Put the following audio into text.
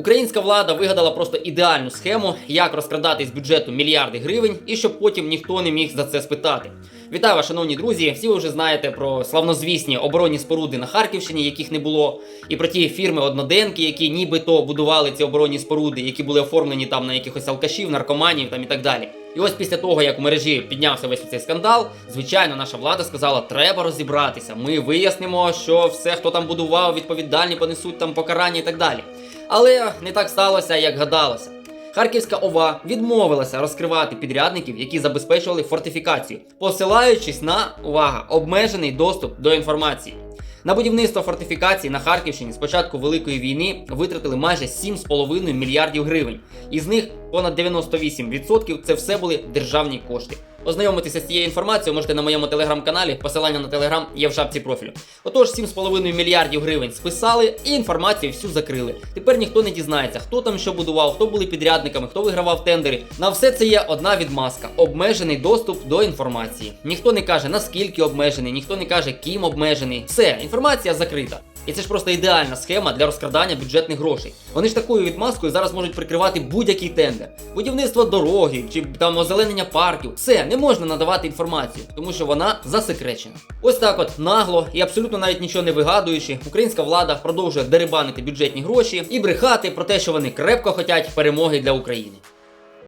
Українська влада вигадала просто ідеальну схему, як розкрадати з бюджету мільярди гривень, і щоб потім ніхто не міг за це спитати. Вітаю вас, шановні друзі! Всі ви вже знаєте про славнозвісні оборонні споруди на Харківщині, яких не було, і про ті фірми одноденки, які нібито будували ці оборонні споруди, які були оформлені там на якихось алкашів, наркоманів там і так далі. І ось після того, як у мережі піднявся весь цей скандал, звичайно, наша влада сказала, треба розібратися. Ми вияснимо, що все, хто там будував, відповідальні понесуть там покарання і так далі. Але не так сталося, як гадалося. Харківська ОВА відмовилася розкривати підрядників, які забезпечували фортифікацію, посилаючись на увага, обмежений доступ до інформації. На будівництво фортифікації на Харківщині з початку Великої війни витратили майже 7,5 мільярдів гривень. Із них понад 98% це все були державні кошти. Ознайомитися з цією інформацією можете на моєму телеграм-каналі. Посилання на телеграм є в шапці профілю. Отож, 7,5 мільярдів гривень списали і інформацію всю закрили. Тепер ніхто не дізнається, хто там що будував, хто були підрядниками, хто вигравав тендери. На все це є одна відмазка: обмежений доступ до інформації. Ніхто не каже наскільки обмежений, ніхто не каже, ким обмежений. Все, інформація закрита. І це ж просто ідеальна схема для розкрадання бюджетних грошей. Вони ж такою відмазкою зараз можуть прикривати будь-який тендер. Будівництво дороги чи там озеленення парків. Все, не можна надавати інформацію, тому що вона засекречена. Ось так от нагло і абсолютно навіть нічого не вигадуючи, українська влада продовжує дерибанити бюджетні гроші і брехати про те, що вони крепко хотять перемоги для України.